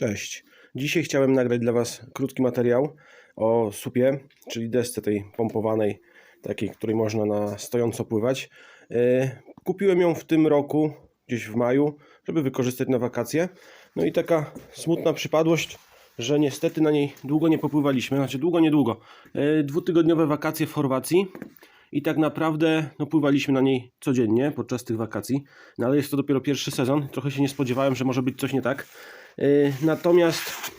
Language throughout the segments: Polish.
Cześć. Dzisiaj chciałem nagrać dla Was krótki materiał o supie, czyli desce tej pompowanej, takiej, której można na stojąco pływać. Yy, Kupiłem ją w tym roku, gdzieś w maju, żeby wykorzystać na wakacje. No i taka smutna przypadłość, że niestety na niej długo nie popływaliśmy, znaczy długo, niedługo. Yy, Dwutygodniowe wakacje w Chorwacji i tak naprawdę no, pływaliśmy na niej codziennie podczas tych wakacji, no ale jest to dopiero pierwszy sezon, trochę się nie spodziewałem, że może być coś nie tak. Yy, Natomiast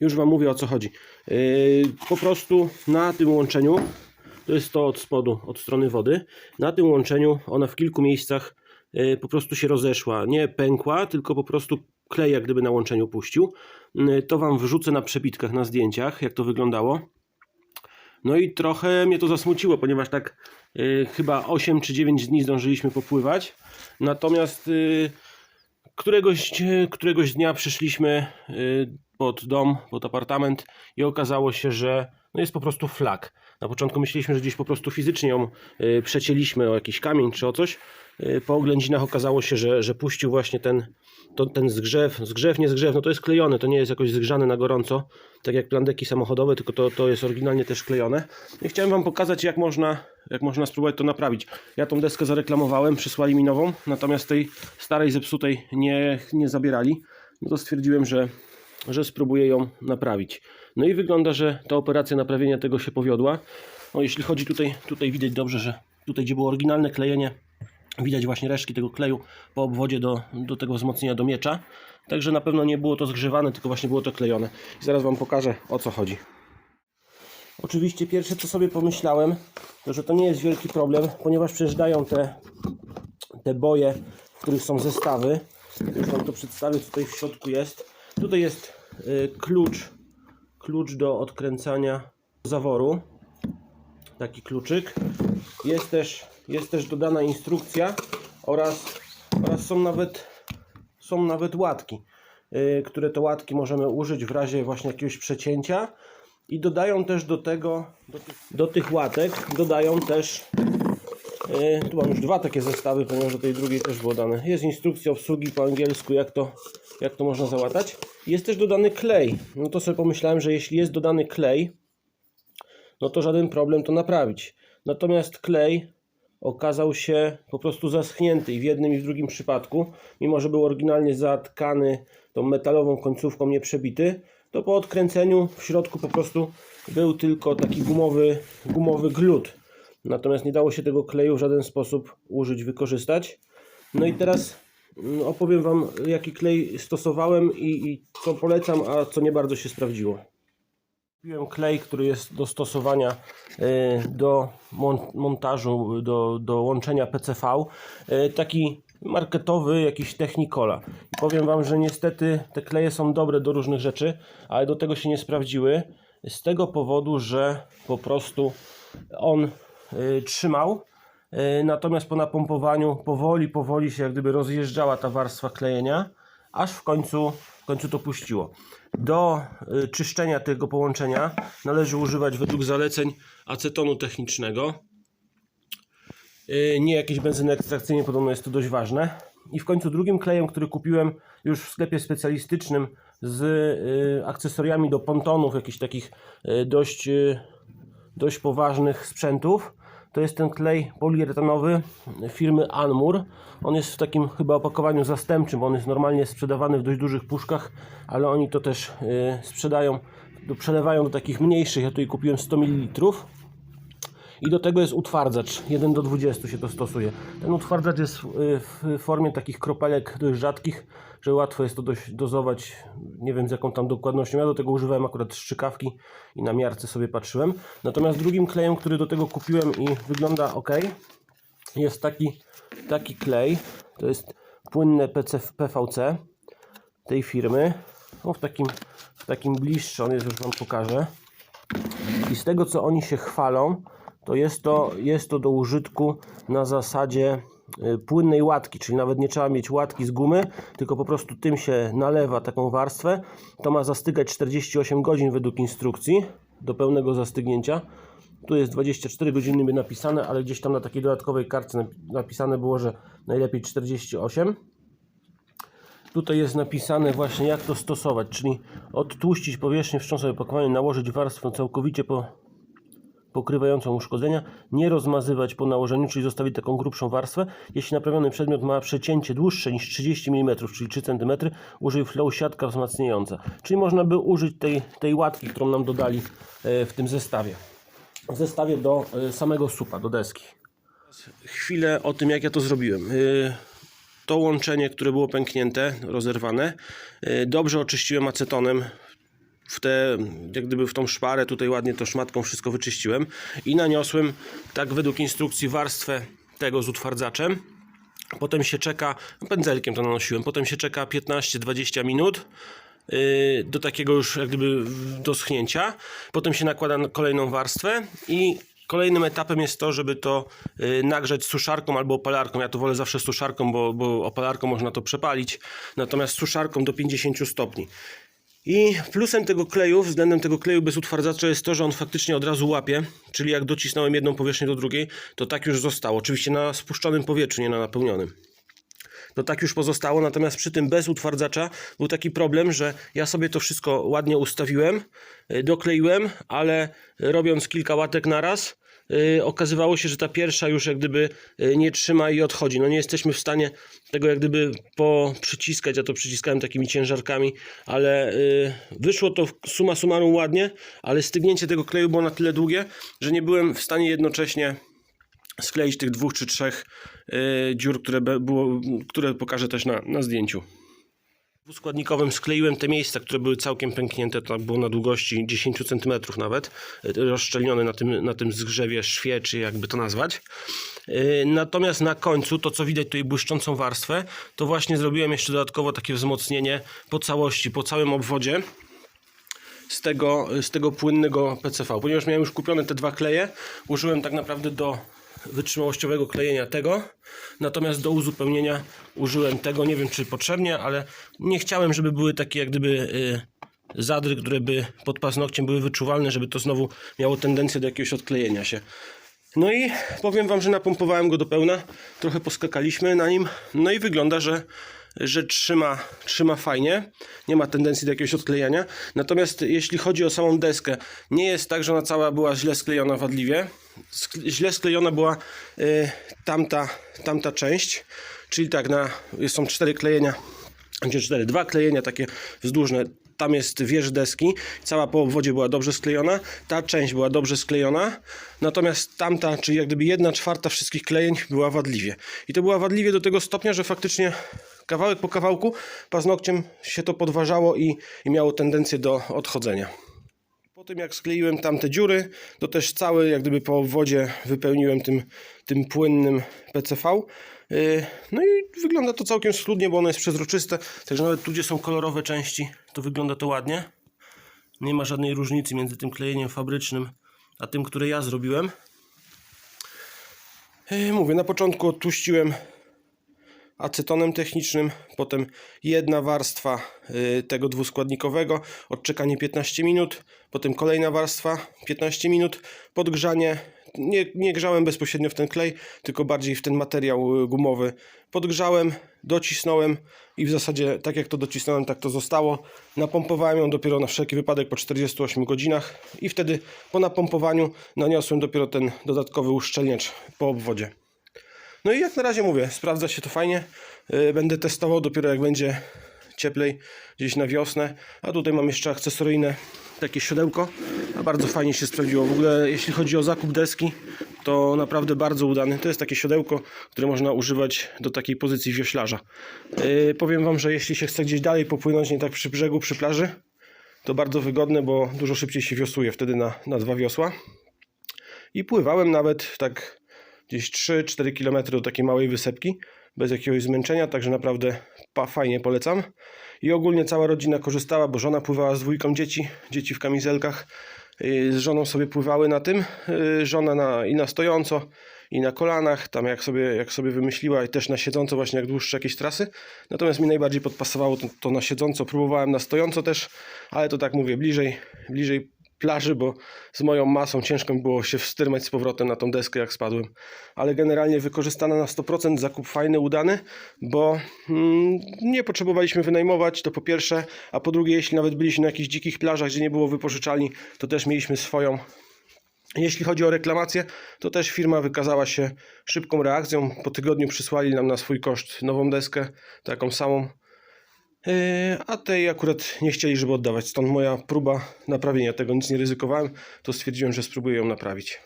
już Wam mówię o co chodzi. Yy, Po prostu na tym łączeniu, to jest to od spodu, od strony wody, na tym łączeniu ona w kilku miejscach yy, po prostu się rozeszła. Nie pękła, tylko po prostu klej jak gdyby na łączeniu puścił. To Wam wrzucę na przebitkach, na zdjęciach, jak to wyglądało. No i trochę mnie to zasmuciło, ponieważ tak yy, chyba 8 czy 9 dni zdążyliśmy popływać. Natomiast yy, któregoś, któregoś dnia przyszliśmy y, pod dom, pod apartament i okazało się, że no jest po prostu flag. Na początku myśleliśmy, że gdzieś po prostu fizycznie ją y, przecięliśmy o jakiś kamień czy o coś. Y, Po oględzinach okazało się, że, że puścił właśnie ten, to, ten zgrzew. Zgrzew, nie zgrzew, no to jest klejone, to nie jest jakoś zgrzane na gorąco, tak jak plandeki samochodowe, tylko to, to jest oryginalnie też klejone. I chciałem Wam pokazać, jak można, jak można spróbować to naprawić. Ja tą deskę zareklamowałem, przysłali mi nową, natomiast tej starej, zepsutej nie, nie zabierali. No to stwierdziłem, że, że spróbuję ją naprawić. No i wygląda, że ta operacja naprawienia tego się powiodła. No jeśli chodzi tutaj, tutaj widać dobrze, że tutaj gdzie było oryginalne klejenie, widać właśnie resztki tego kleju po obwodzie do, do tego wzmocnienia do miecza. Także na pewno nie było to zgrzewane, tylko właśnie było to klejone. I zaraz Wam pokażę o co chodzi. Oczywiście pierwsze co sobie pomyślałem, to że to nie jest wielki problem, ponieważ przecież dają te, te boje, w których są zestawy. Już Wam to przedstawię, co tutaj w środku jest. Tutaj jest y, klucz, klucz do odkręcania zaworu. Taki kluczyk. Jest też, jest też dodana instrukcja oraz, oraz są nawet są nawet łatki, y, które to łatki możemy użyć w razie właśnie jakiegoś przecięcia i dodają też do tego, do tych, do tych łatek dodają też y, tu mam już dwa takie zestawy, ponieważ do tej drugiej też było dane. Jest instrukcja obsługi po angielsku, jak to, jak to można załatać. Jest też dodany klej. No to sobie pomyślałem, że jeśli jest dodany klej, no to żaden problem to naprawić. Natomiast klej okazał się po prostu zaschnięty i w jednym i w drugim przypadku, mimo że był oryginalnie zatkany tą metalową końcówką nie przebity, to po odkręceniu w środku po prostu był tylko taki gumowy, gumowy glut. Natomiast nie dało się tego kleju w żaden sposób użyć, wykorzystać. No i teraz mm, opowiem Wam jaki klej stosowałem i, i co polecam, a co nie bardzo się sprawdziło. Kupiłem klej, który jest do stosowania y, do mon- montażu, do, do łączenia PCV. y, Taki marketowy, jakiś Technicola. I powiem Wam, że niestety te kleje są dobre do różnych rzeczy, ale do tego się nie sprawdziły. Z tego powodu, że po prostu on y, trzymał. Natomiast po napompowaniu powoli, powoli się jak gdyby rozjeżdżała ta warstwa klejenia, aż w końcu, końcu to puściło. Do y, czyszczenia tego połączenia należy używać według zaleceń acetonu technicznego. Y, Nie jakiejś benzyny ekstrakcyjnej, podobno jest to dość ważne. I w końcu drugim klejem, który kupiłem już w sklepie specjalistycznym z y, akcesoriami do pontonów, jakichś takich dość, dość poważnych sprzętów, to jest ten klej poliuretanowy firmy Anmur. On jest w takim chyba opakowaniu zastępczym, on jest normalnie sprzedawany w dość dużych puszkach, ale oni to też y, sprzedają, przelewają do takich mniejszych. Ja tutaj kupiłem 100 ml. I do tego jest utwardzacz, 1 do 20 się to stosuje. Ten utwardzacz jest w, formie takich kropelek dość rzadkich, że łatwo jest to dość dozować, nie wiem z jaką tam dokładnością. Ja do tego używałem akurat strzykawki i na miarce sobie patrzyłem. Natomiast drugim klejem, który do tego kupiłem i wygląda ok, jest taki, taki klej. To jest płynne PVC tej firmy. No, w, takim, w takim bliższy, on jest już Wam pokażę. I z tego co oni się chwalą, to jest to, jest to do użytku na zasadzie y, płynnej łatki, czyli nawet nie trzeba mieć łatki z gumy, tylko po prostu tym się nalewa taką warstwę. To ma zastygać 48 godzin według instrukcji do pełnego zastygnięcia. Tu jest 24 godziny napisane, ale gdzieś tam na takiej dodatkowej kartce napi- napisane było, że najlepiej 48. Tutaj jest napisane właśnie jak to stosować, czyli odtłuścić powierzchnię wstrząsową opakowania, nałożyć warstwę całkowicie po, pokrywającą uszkodzenia, nie rozmazywać po nałożeniu, czyli zostawić taką grubszą warstwę. Jeśli naprawiony przedmiot ma przecięcie dłuższe niż 30 mm, czyli 3 cm, użyj flow siatka wzmacniająca. Czyli można by użyć tej, tej łatki, którą nam dodali e, w tym zestawie. W zestawie do e, samego supa, do deski. Chwilę o tym, jak ja to zrobiłem. E, To łączenie, które było pęknięte, rozerwane, dobrze oczyściłem acetonem w te, jak gdyby w tą szparę, tutaj ładnie to szmatką wszystko wyczyściłem i naniosłem, tak według instrukcji, warstwę tego z utwardzaczem. Potem się czeka, pędzelkiem to nanosiłem, potem się czeka 15-20 minut yy, do takiego już jak gdyby do schnięcia. Potem się nakłada na kolejną warstwę i kolejnym etapem jest to, żeby to yy, nagrzać suszarką albo opalarką. Ja to wolę zawsze suszarką, bo, bo opalarką można to przepalić, natomiast suszarką do 50 stopni. I plusem tego kleju, względem tego kleju bez utwardzacza jest to, że on faktycznie od razu łapie, czyli jak docisnąłem jedną powierzchnię do drugiej, to tak już zostało. Oczywiście na spuszczonym powietrzu, nie na napełnionym. To tak już pozostało, natomiast przy tym bez utwardzacza był taki problem, że ja sobie to wszystko ładnie ustawiłem, dokleiłem, ale robiąc kilka łatek na raz, okazywało się, że ta pierwsza już jak gdyby y, nie trzyma i odchodzi. No nie jesteśmy w stanie tego jak gdyby poprzyciskać, ja to przyciskałem takimi ciężarkami, ale y, wyszło to summa summarum ładnie, ale stygnięcie tego kleju było na tyle długie, że nie byłem w stanie jednocześnie skleić tych dwóch czy trzech y, dziur, które, było, które pokażę też na, na zdjęciu. Składnikowym skleiłem te miejsca, które były całkiem pęknięte, to było na długości 10 cm nawet, y, rozszczelnione na tym, na tym zgrzewie szwie, czy jakby to nazwać. Y, Natomiast na końcu, to co widać tutaj błyszczącą warstwę, to właśnie zrobiłem jeszcze dodatkowo takie wzmocnienie po całości, po całym obwodzie z tego, z tego płynnego PCV. Ponieważ miałem już kupione te dwa kleje, użyłem tak naprawdę do wytrzymałościowego klejenia tego, natomiast do uzupełnienia użyłem tego, nie wiem czy potrzebnie, ale nie chciałem, żeby były takie jak gdyby y, zadry, które by pod paznokciem były wyczuwalne, żeby to znowu miało tendencję do jakiegoś odklejenia się. No i powiem Wam, że napompowałem go do pełna, trochę poskakaliśmy na nim, no i wygląda, że, że trzyma, trzyma fajnie, nie ma tendencji do jakiegoś odklejania. Natomiast jeśli chodzi o samą deskę, nie jest tak, że ona cała była źle sklejona wadliwie. Sk- źle sklejona była y, tamta, tamta część, czyli tak, na, są cztery klejenia, gdzie cztery, dwa klejenia takie wzdłużne. Tam jest wież deski, cała po obwodzie była dobrze sklejona, ta część była dobrze sklejona, natomiast tamta, czyli jak gdyby jedna czwarta wszystkich klejeń była wadliwie. I to była wadliwie do tego stopnia, że faktycznie kawałek po kawałku paznokciem się to podważało i, i miało tendencję do odchodzenia. Po tym jak skleiłem tamte dziury, to też cały jak gdyby po obwodzie wypełniłem tym, tym płynnym PCV. Yy, No i wygląda to całkiem schludnie, bo ono jest przezroczyste, także nawet tu gdzie są kolorowe części, to wygląda to ładnie. Nie ma żadnej różnicy między tym klejeniem fabrycznym, a tym, które ja zrobiłem. Yy, Mówię, na początku odtłuściłem acetonem technicznym, potem jedna warstwa y, tego dwuskładnikowego, odczekanie 15 minut, potem kolejna warstwa 15 minut, podgrzanie. Nie, nie grzałem bezpośrednio w ten klej, tylko bardziej w ten materiał y, gumowy. Podgrzałem, docisnąłem i w zasadzie tak jak to docisnąłem, tak to zostało. Napompowałem ją dopiero na wszelki wypadek po 48 godzinach i wtedy po napompowaniu naniosłem dopiero ten dodatkowy uszczelniacz po obwodzie. No i jak na razie mówię, sprawdza się to fajnie. Yy, Będę testował dopiero jak będzie cieplej, gdzieś na wiosnę. A tutaj mam jeszcze akcesoryjne takie siodełko, a bardzo fajnie się sprawdziło. W ogóle jeśli chodzi o zakup deski, to naprawdę bardzo udany. To jest takie siodełko, które można używać do takiej pozycji wioślarza. Yy, powiem Wam, że jeśli się chce gdzieś dalej popłynąć, nie tak przy brzegu, przy plaży, to bardzo wygodne, bo dużo szybciej się wiosłuje wtedy na, na dwa wiosła. I pływałem nawet tak gdzieś 3-4 km do takiej małej wysepki, bez jakiegoś zmęczenia, także naprawdę pa, fajnie polecam. I ogólnie cała rodzina korzystała, bo żona pływała z dwójką dzieci, dzieci w kamizelkach. Z żoną sobie pływały na tym, yy, żona na, i na stojąco, i na kolanach, tam jak sobie, jak sobie wymyśliła, i też na siedząco, właśnie jak dłuższe jakieś trasy. Natomiast mi najbardziej podpasowało to, to na siedząco, próbowałem na stojąco też, ale to tak mówię, bliżej, bliżej plaży, bo z moją masą ciężko mi było się wstyrmać z powrotem na tą deskę, jak spadłem. Ale generalnie wykorzystana na 100%, zakup fajny, udany, bo mm, nie potrzebowaliśmy wynajmować, to po pierwsze, a po drugie, jeśli nawet byliśmy na jakichś dzikich plażach, gdzie nie było wypożyczalni, to też mieliśmy swoją jeśli chodzi o reklamację, to też firma wykazała się szybką reakcją. Po tygodniu przysłali nam na swój koszt nową deskę, taką samą. Yy, A tej akurat nie chcieli, żeby oddawać. Stąd moja próba naprawienia tego. Nic nie ryzykowałem, to stwierdziłem, że spróbuję ją naprawić.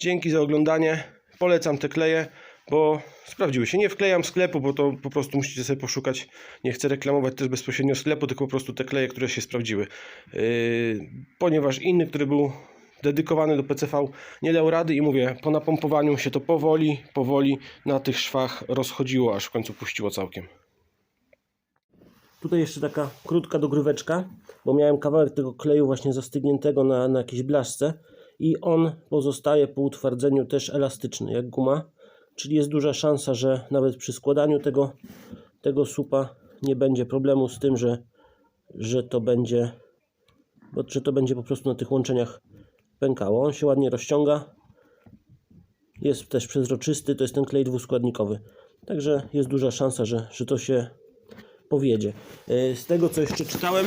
Dzięki za oglądanie. Polecam te kleje, bo sprawdziły się. Nie wklejam sklepu, bo to po prostu musicie sobie poszukać. Nie chcę reklamować też bezpośrednio sklepu, tylko po prostu te kleje, które się sprawdziły. Yy, ponieważ inny, który był dedykowany do PCV nie dał rady i mówię, po napompowaniu się to powoli, powoli na tych szwach rozchodziło, aż w końcu puściło całkiem. Tutaj jeszcze taka krótka dogryweczka, bo miałem kawałek tego kleju właśnie zastygniętego na, na jakiejś blaszce i on pozostaje po utwardzeniu też elastyczny, jak guma, czyli jest duża szansa, że nawet przy składaniu tego, tego supa nie będzie problemu z tym, że, że to będzie bo, że to będzie po prostu na tych łączeniach pękało. On się ładnie rozciąga. Jest też przezroczysty, to jest ten klej dwuskładnikowy. Także jest duża szansa, że, że to się powiedzie. Z tego co jeszcze czytałem,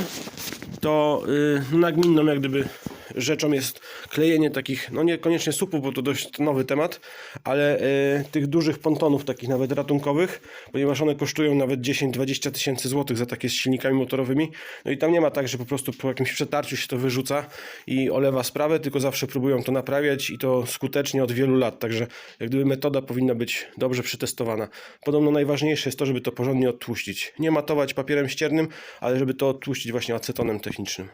to yy, nagminną jak gdyby rzeczą jest klejenie takich, no niekoniecznie supów, bo to dość nowy temat, ale yy, tych dużych pontonów, takich nawet ratunkowych, ponieważ one kosztują nawet 10-20 tysięcy złotych za takie z silnikami motorowymi. No i tam nie ma tak, że po prostu po jakimś przetarciu się to wyrzuca i olewa sprawę, tylko zawsze próbują to naprawiać i to skutecznie od wielu lat. Także jak gdyby metoda powinna być dobrze przetestowana. Podobno najważniejsze jest to, żeby to porządnie odtłuścić. Nie matować papierem ściernym, ale żeby to odtłuścić właśnie acetonem technicznym.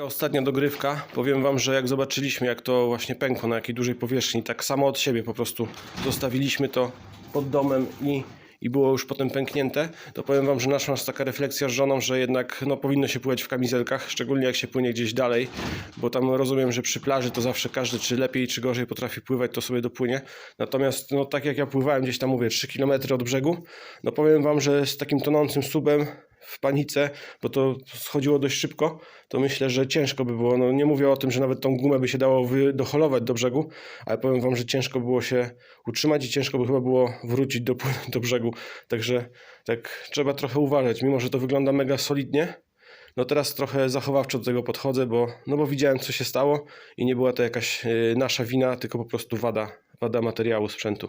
Taka ostatnia dogrywka. Powiem Wam, że jak zobaczyliśmy, jak to właśnie pękło na jakiej dużej powierzchni, tak samo od siebie po prostu zostawiliśmy to pod domem i, i było już potem pęknięte, to powiem Wam, że naszła nas taka refleksja z żoną, że jednak no, powinno się pływać w kamizelkach, szczególnie jak się płynie gdzieś dalej, bo tam rozumiem, że przy plaży to zawsze każdy czy lepiej, czy gorzej potrafi pływać, to sobie dopłynie. Natomiast no, tak jak ja pływałem gdzieś tam, mówię, 3 km od brzegu, no powiem Wam, że z takim tonącym subem w panice, bo to schodziło dość szybko, to myślę, że ciężko by było. No nie mówię o tym, że nawet tą gumę by się dało wydοχolować do brzegu, ale powiem wam, że ciężko było się utrzymać i ciężko by chyba było wrócić do, do brzegu. Także tak trzeba trochę uważać, mimo że to wygląda mega solidnie. No teraz trochę zachowawczo do tego podchodzę, bo, no bo widziałem co się stało i nie była to jakaś y, nasza wina, tylko po prostu wada, wada materiału, sprzętu.